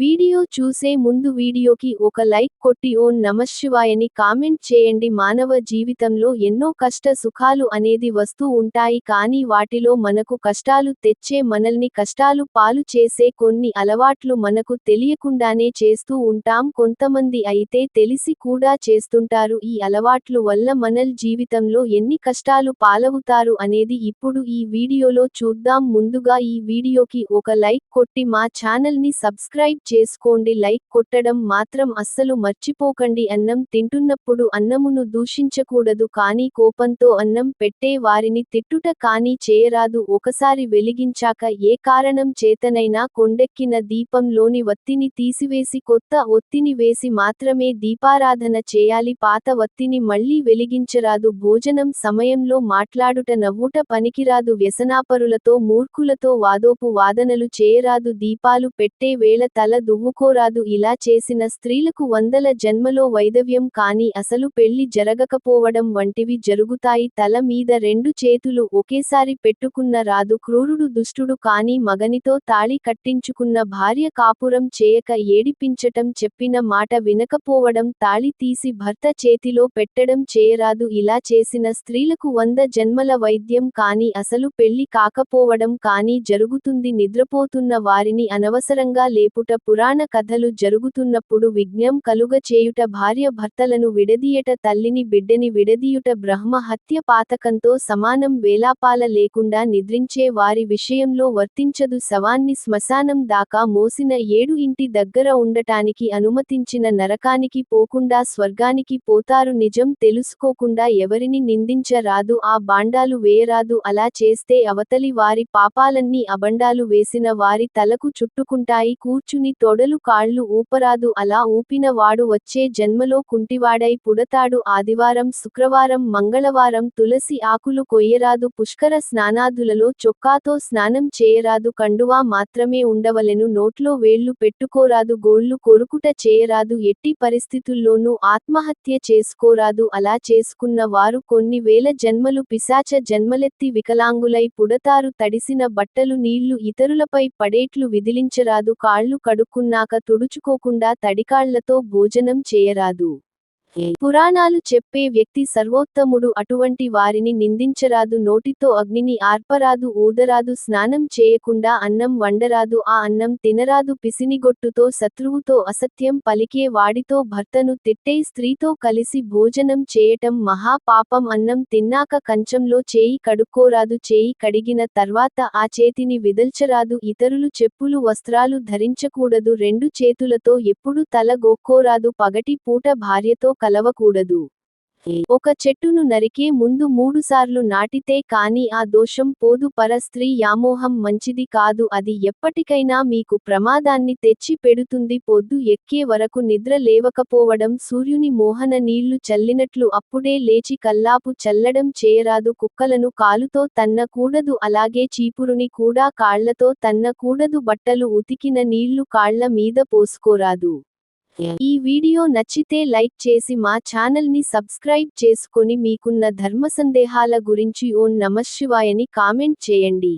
Video చూసే ముందు వీడియోకి ఒక లైక్ కొట్టి ఓం నమశివాయని కామెంట్ చేయండి. మానవ జీవితంలో ఎన్నో కష్ట సుఖాలు అనేది వస్తూ ఉంటాయి కానీ వాటిలో మనకు కష్టాలు తెచ్చే మనల్ని కష్టాలు పాలు చేసే కొన్ని అలవాట్లు మనకు తెలియకుండానే చేస్తూ ఉంటాం. కొంతమంది అయితే తెలిసి కూడా చేస్తుంటారు. ఈ అలవాట్లు వల్ల మనల్ జీవితంలో ఎన్ని కష్టాలు పాలవుతారు అనేది ఇప్పుడు ఈ వీడియోలో చూద్దాం. ముందుగా ఈ వీడియోకి ఒక లైక్ కొట్టి మా ఛానల్ని సబ్స్క్రైబ్ చేసుకోండి. లైక్ కొట్టడం మాత్రం అస్సలు మర్చిపోకండి. అన్నం తింటున్నప్పుడు అన్నమును దూషించకూడదు. కానీ కోపంతో అన్నం పెట్టే వారిని తిట్టుట కానీ చేయరాదు. ఒకసారి వెలిగించాక ఏ కారణం చేతనైనా కొండెక్కిన దీపంలోని వత్తిని తీసివేసి కొత్త ఒత్తిని వేసి మాత్రమే దీపారాధన చేయాలి. పాత వత్తిని మళ్ళీ వెలిగించరాదు. భోజనం సమయంలో మాట్లాడుట నవ్వుట పనికిరాదు. వ్యసనాపరులతో మూర్ఖులతో వాదోపు వాదనలు చేయరాదు. దీపాలు పెట్టే వేళ తల దువ్వుకోరాదు ఇలా చేసిన స్త్రీలకు వందల జన్మలో వైదవ్యం కాని అసలు పెళ్ళి జరగకపోవడం వంటివి జరుగుతాయి. తల మీద రెండు చేతులు ఒకేసారి పెట్టుకున్న రాదు. క్రూరుడు దుష్టుడు కాని మగనితో తాళి కట్టించుకున్న భార్య కాపురం చేయక ఏడిపించటం చెప్పిన మాట వినకపోవడం తాళి తీసి భర్త చేతిలో పెట్టడం చేయరాదు. ఇలా చేసిన స్త్రీలకు వంద జన్మల వైద్యం కాని అసలు పెళ్ళి కాకపోవడం కాని జరుగుతుంది. నిద్రపోతున్న వారిని అనవసరంగా లేపుట పురాణ కథలు జరుగుతున్నప్పుడు విఘ్నం కలుగ చేయుట భార్య భర్తలను విడదీయట తల్లిని బిడ్డని విడదీయుట బ్రహ్మ హత్య పాతకంతో సమానం వేలాపాల లేకుండా నిద్రించే వారి విషయంలో వర్తించదు శవాన్ని శ్మశానం దాకా మోసిన ఏడు ఇంటి దగ్గర ఉండటానికి అనుమతించిన నరకానికి పోకుండా స్వర్గానికి పోతారు నిజం తెలుసుకోకుండా ఎవరిని నిందించరాదు ఆ బాండాలు వేయరాదు అలా చేస్తే అవతలి వారి పాపాలన్నీ అబండాలు వేసిన వారి తలకు చుట్టుకుంటాయి కూర్చుని తొడలు కాళ్ళు ఊపరాదు. అలా ఊపిన వాడు వచ్చే జన్మలో కుంటివాడై పుడతాడు. ఆదివారం శుక్రవారం మంగళవారం తులసి ఆకులు కొయ్యరాదు. పుష్కర స్నానాదులలో చొక్కాతో స్నానం చేయరాదు. కండువా మాత్రమే ఉండవలెను. నోట్లో వేళ్ళు పెట్టుకోరాదు. గోళ్ళు కొరుకుట చేయరాదు. ఎట్టి పరిస్థితుల్లోనూ ఆత్మహత్య చేసుకోరాదు. అలా చేసుకున్న వారు కొన్ని వేల జన్మలు పిశాచ జన్మలెత్తి వికలాంగులై పుడతారు. తడిసిన బట్టలు నీళ్ళు ఇతరులపై పడేట్లు విదిలించరాదు. కాళ్ళు పడుకున్నాక తుడుచుకోకుండా తడికాళ్ళతో భోజనం చేయరాదు. పురాణాలు చెప్పే వ్యక్తి సర్వోత్తముడు అటువంటి వారిని నిందించరాదు. నోటితో అగ్నిని ఆర్పరాదు. ఊదరాదు. స్నానం చేయకుండా అన్నం వండరాదు. ఆ అన్నం తినరాదు. పిసినిగొట్టుతో శత్రువుతో అసత్యం పలికే వాడితో భర్తను తిట్టే స్త్రీతో కలిసి భోజనం చేయటం మహా పాపం అన్నం తిన్నాక కంచంలో చేయి కడుక్కోరాదు. చేయి కడిగిన తర్వాత ఆ చేతిని విదల్చరాదు. ఇతరులు చెప్పులు వస్త్రాలు ధరించకూడదు. రెండు చేతులతో ఎప్పుడు తల గోక్కోరాదు. పగటి పూట భార్యతో కలవకూడదు. ఒక చెట్టును నరికే ముందు మూడుసార్లు నాటితే కాని ఆ దోషం పోదు. పర స్త్రీ యామోహం మంచిది కాదు. అది ఎప్పటికైనా మీకు ప్రమాదాన్ని తెచ్చి పెడుతుంది. పొద్దు ఎక్కే వరకు నిద్ర లేవకపోవడం సూర్యుని మోహన నీళ్ళు చల్లినట్లు అప్పుడే లేచి కల్లాపు చల్లడం చేయరాదు. కుక్కలను కాలుతో తన్న కూడదు. అలాగే చీపురుని కూడా కాళ్ళతో తన్న కూడదు. బట్టలు ఉతికిన నీళ్ళు కాళ్ళ మీద పోసుకోరాదు. ఈ వీడియో నచ్చితే లైక్ చేసి మా ఛానల్ని సబ్స్క్రైబ్ చేసుకొని మీకున్న ధర్మ సందేహాల గురించి ఓం నమశివాయని కామెంట్ చేయండి.